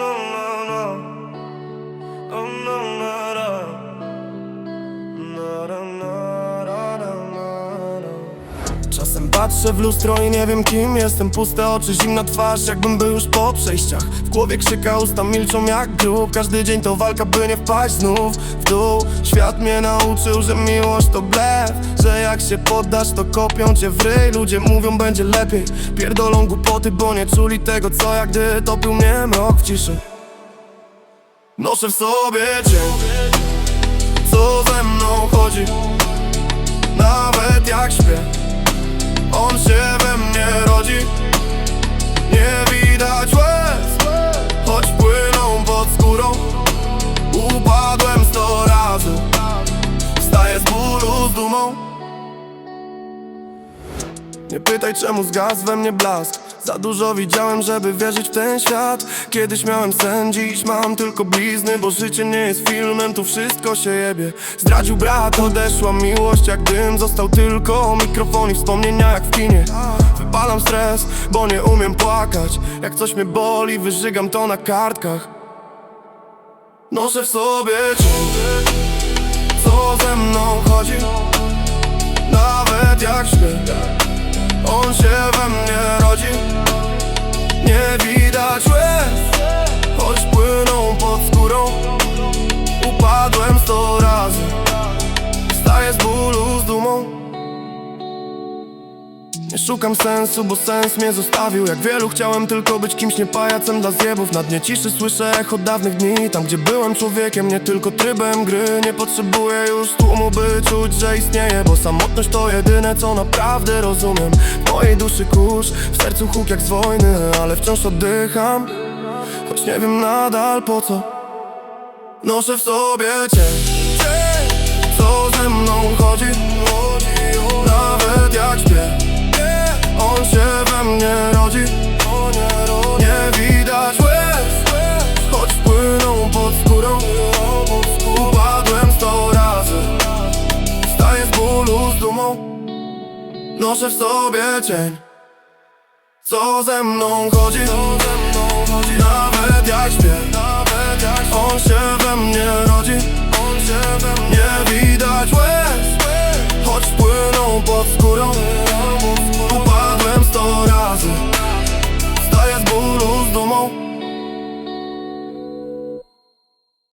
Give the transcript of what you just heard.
no, no, Czasem patrzę w lustro i nie wiem kim jestem. Puste oczy, zimna twarz, jakbym był już po przejściach. W głowie krzyka, usta milczą jak grób. Każdy dzień to walka, by nie wpaść znów w dół. Świat mnie nauczył, że miłość to blef Że jak się poddasz, to kopią cię w ryj. Ludzie mówią, będzie lepiej. Pierdolą głupoty, bo nie czuli tego, co jak gdy topił mnie mrok w ciszy. Noszę w sobie cień Co ze mną dumą? Nie pytaj czemu zgasł we mnie blask. Za dużo widziałem, żeby wierzyć w ten świat. Kiedyś miałem sen, dziś mam tylko blizny Bo życie nie jest filmem, tu wszystko się jebie. Zdradził brat, odeszła miłość jak dym Został tylko mikrofon i wspomnienia jak w kinie. Wypalam stres, bo nie umiem płakać. Jak coś mnie boli, wyżygam to na kartkach. Noszę w sobie cię Co ze mną chodzi. Nawet jak śpię on się we mnie rodzi. Nie widać nie szukam sensu, bo sens mnie zostawił. Jak wielu chciałem tylko być kimś nie pajacem dla zjebów. Na dnie ciszy słyszę echo dawnych dni. Tam gdzie byłem człowiekiem, nie tylko trybem gry. Nie potrzebuję już tłumu, by czuć, że istnieje Bo samotność to jedyne, co naprawdę rozumiem. W mojej duszy kurz, w sercu huk jak z wojny Ale wciąż oddycham. Choć nie wiem nadal po co. Noszę w sobie cień dumą Noszę w sobie cień Co ze mną chodzi? Co ze mną chodzi? Nawet jak śpię Nawet jak śpię. On się we mnie rodzi On się we mnie Nie widać łez Choć płyną pod